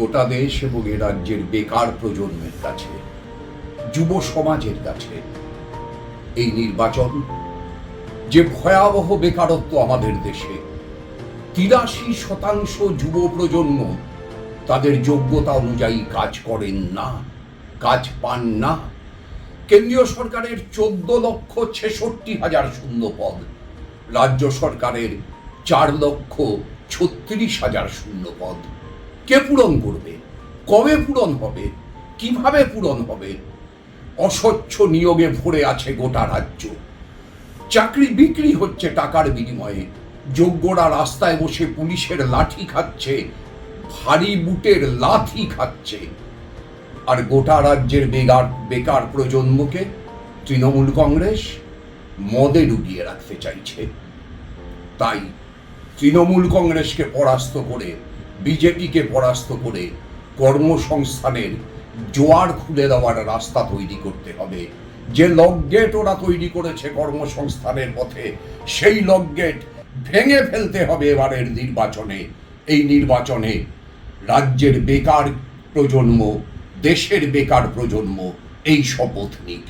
গোটা দেশ এবং এ রাজ্যের বেকার প্রজন্মের কাছে, যুব সমাজের কাছে এই নির্বাচন, যে ভয়াবহ বেকারত্ব আমাদের দেশে, তিরাশি শতাংশ যুব প্রজন্ম তাদের যোগ্যতা অনুযায়ী কাজ করেন না, কাজ পান না। কেন্দ্রীয় সরকারের চোদ্দ লক্ষ ছেষট্টি হাজার শূন্য পদ, রাজ্য সরকারের চার লক্ষ ছত্রিশ হাজার শূন্য পদ। কে পূরণ করবে? কবে পূরণ হবে? কীভাবে পূরণ হবে? অস্বচ্ছ নিয়োগে ভরে আছে গোটা রাজ্য। চাকরি বিক্রি হচ্ছে টাকার বিনিময়ে। যোগ্যরা রাস্তায় বসে পুলিশের লাঠি খাচ্ছে, ভারী বুটের লাথি খাচ্ছে। আর গোটা রাজ্যের বেকার বেকার প্রজন্মকে তৃণমূল কংগ্রেস মদে ডুবিয়ে রাখতে চাইছে। তাই তৃণমূল কংগ্রেসকে পরাস্ত করে বিজেপিকে পরাস্ত করে কর্মসংস্থানের জোয়ার খুলে দেওয়ার রাস্তা তৈরি করতে হবে। যে লকগেট ওরা তৈরি করেছে কর্মসংস্থানের পথে, সেই লকগেট ভেঙে ফেলতে হবে এবারের নির্বাচনে। এই নির্বাচনে রাজ্যের বেকার প্রজন্ম, দেশের বেকার প্রজন্ম এই শপথ নিক।